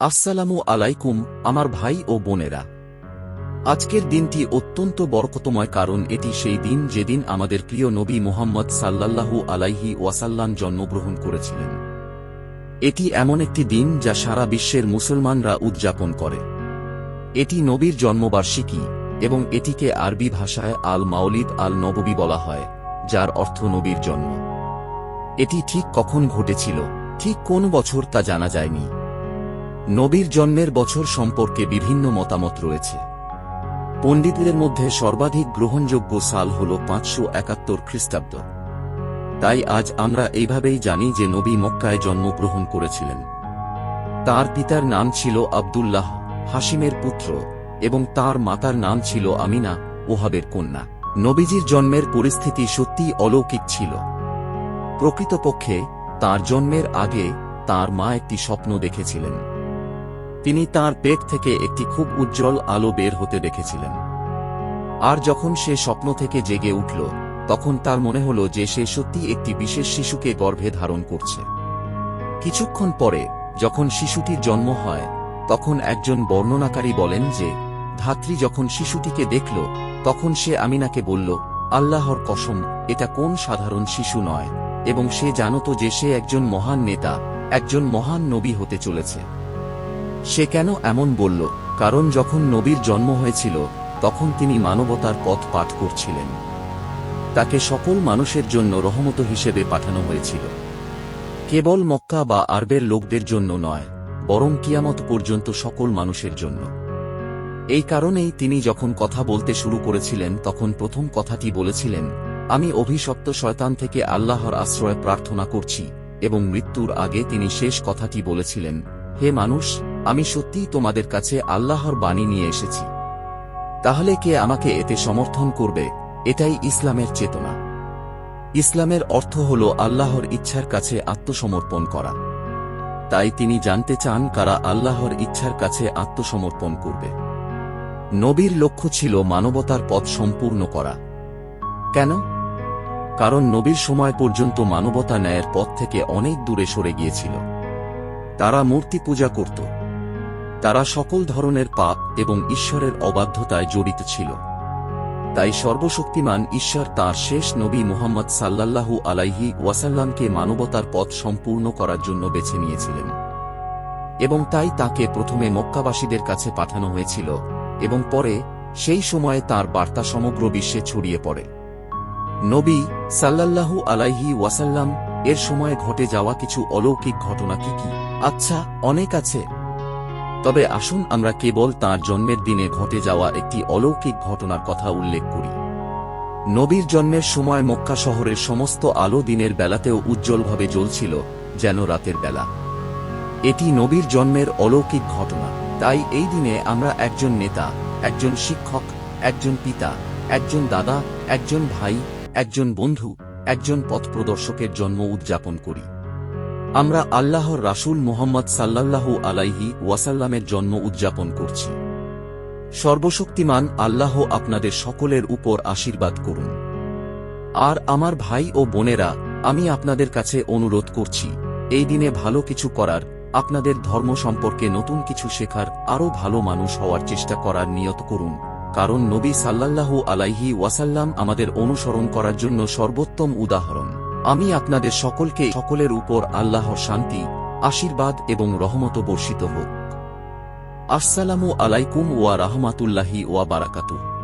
আসসালামু আলাইকুম, আমার ভাই ও বোনেরা। আজকের দিনটি অত্যন্ত বরকতময় কারণ এটি সেই দিন যেদিন আমাদের প্রিয় নবী মোহাম্মদ সাল্লাল্লাহু আলাইহি ওয়াসাল্লাম জন্মগ্রহণ করেছিলেন। এটি এমন একটি দিন যা সারা বিশ্বের মুসলমানরা উদযাপন করে। এটি নবীর জন্মবার্ষিকী এবং এটিকে আরবি ভাষায় আল মাওলিদ আল নববী বলা হয়, যার অর্থ নবীর জন্ম। এটি ঠিক কখন ঘটেছিল, ঠিক কোন বছর তা জানা যায়নি। নবীর জন্মের বছর সম্পর্কে বিভিন্ন মতামত রয়েছে। পণ্ডিতদের মধ্যে সর্বাধিক গ্রহণযোগ্য সাল হল পাঁচশো একাত্তর খ্রিস্টাব্দ। তাই আজ আমরা এইভাবেই জানি যে নবী মক্কায় জন্মগ্রহণ করেছিলেন। তার পিতার নাম ছিল আবদুল্লাহ হাসিমের পুত্র এবং তার মাতার নাম ছিল আমিনা ওহাবের কন্যা। নবীজির জন্মের পরিস্থিতি সত্যিই অলৌকিক ছিল। প্রকৃতপক্ষে তার জন্মের আগে তার মা একটি স্বপ্ন দেখেছিলেন। তিনি তার পেট থেকে একটি খুব উজ্জ্বল আলো বের হতে দেখেছিলেন। আর যখন সে স্বপ্ন থেকে জেগে উঠল, তখন তার মনে হল যে সে সত্যি একটি বিশেষ শিশুকে গর্ভে ধারণ করছে। কিছুক্ষণ পরে, যখন শিশুটির জন্ম হয়, তখন একজন বর্ণনাকারী বলেন যে, ধাত্রী যখন শিশুটিকে দেখল, তখন সে আমিনাকে বলল, আল্লাহর কসম, এটা কোন সাধারণ শিশু নয়, এবং সে জানত যে সে একজন মহান নেতা, একজন মহান নবী হতে চলেছে। সে কেন এমন বলল? কারণ যখন নবীর জন্ম হয়েছিল, তখন তিনি মানবতার পথ পাঠ করছিলেন। তাকে সকল মানুষের জন্য রহমত হিসেবে পাঠানো হয়েছিল। কেবল মক্কা বা আরবের লোকদের জন্য নয়, বরং কিয়ামত পর্যন্ত সকল মানুষের জন্য। এই কারণেই তিনি যখন কথা বলতে শুরু করেছিলেন, তখন প্রথম কথাটি বলেছিলেন, আমি অভিশপ্ত শয়তান থেকে আল্লাহর আশ্রয় প্রার্থনা করছি, এবং মৃত্যুর আগে তিনি শেষ কথাটি বলেছিলেন, হে মানুষ আমি সত্যিই তোমাদের কাছে আল্লাহর বাণী নিয়ে এসেছি। তাহলে কে আমাকে এতে সমর্থন করবে? এটাই ইসলামের চেতনা। ইসলামের অর্থ হল আল্লাহর ইচ্ছার কাছে আত্মসমর্পণ করা। তাই তিনি জানতে চান কারা আল্লাহর ইচ্ছার কাছে আত্মসমর্পণ করবে। নবীর লক্ষ্য ছিল মানবতার পথ সম্পূর্ণ করা। কেন? কারণ নবীর সময় পর্যন্ত মানবতা ন্যায়ের পথ থেকে অনেক দূরে সরে গিয়েছিল। তারা মূর্তি পূজা করত। তারা সকল ধরনের পাপ এবং ঈশ্বরের অবাধ্যতায় জড়িত ছিল। তাই সর্বশক্তিমান ঈশ্বর তার শেষ নবী মোহাম্মদ সাল্লাল্লাহু আলাইহি ওয়াসাল্লামকে মানবতার পথ সম্পূর্ণ করার জন্য বেছে নিয়েছিলেন। এবং তাই তাকে প্রথমে মক্কাবাসীদের কাছে পাঠানো হয়েছিল এবং পরে সেই সময়ে তার বার্তা সমগ্র বিশ্বে ছড়িয়ে পড়ে। নবী সাল্লাল্লাহু আলাইহি ওয়াসাল্লাম, এর সময়ে ঘটে যাওয়া কিছু অলৌকিক ঘটনা কি কি? আচ্ছা অনেক আছে। তবে আসুন আমরা কেবল তার জন্মের দিনে ঘটে যাওয়া একটি অলৌকিক ঘটনার কথা উল্লেখ করি। নবীর জন্মের সময় মক্কা শহরের সমস্ত আলো দিনের বেলাতেও উজ্জ্বলভাবে জ্বলছিল, যেন রাতের বেলা। এটি নবীর জন্মের অলৌকিক ঘটনা। তাই এই দিনে আমরা একজন নেতা, একজন শিক্ষক, একজন পিতা, একজন দাদা, একজন ভাই, একজন বন্ধু, একজন পথপ্রদর্শকের জন্ম উদযাপন করি। আমরা আল্লাহর রাসূল মোহাম্মদ সাল্লাল্লাহু আলাইহি ওয়াসাল্লামের জন্ম উদযাপন করছি। সর্বশক্তিমান আল্লাহ আপনাদের সকলের উপর আশীর্বাদ করুন। আর আমার ভাই ও বোনেরা, আমি আপনাদের কাছে অনুরোধ করছি, এই দিনে ভালো কিছু করার, আপনাদের ধর্ম সম্পর্কে নতুন কিছু শেখার, আরও ভালো মানুষ হওয়ার চেষ্টা করার নিয়ত করুন। কারণ নবী সাল্লাল্লাহু আলাইহি ওয়াসাল্লাম আমাদের অনুসরণ করার জন্য সর্বোত্তম উদাহরণ। আমি আপনাদের সকলকে সকলের উপর আল্লাহ শান্তি, আশীর্বাদ এবং রহমত বর্ষিত হোক। আসসালামু আলাইকুম ওয়া রাহমাতুল্লাহি ওয়া বারাকাতুহ।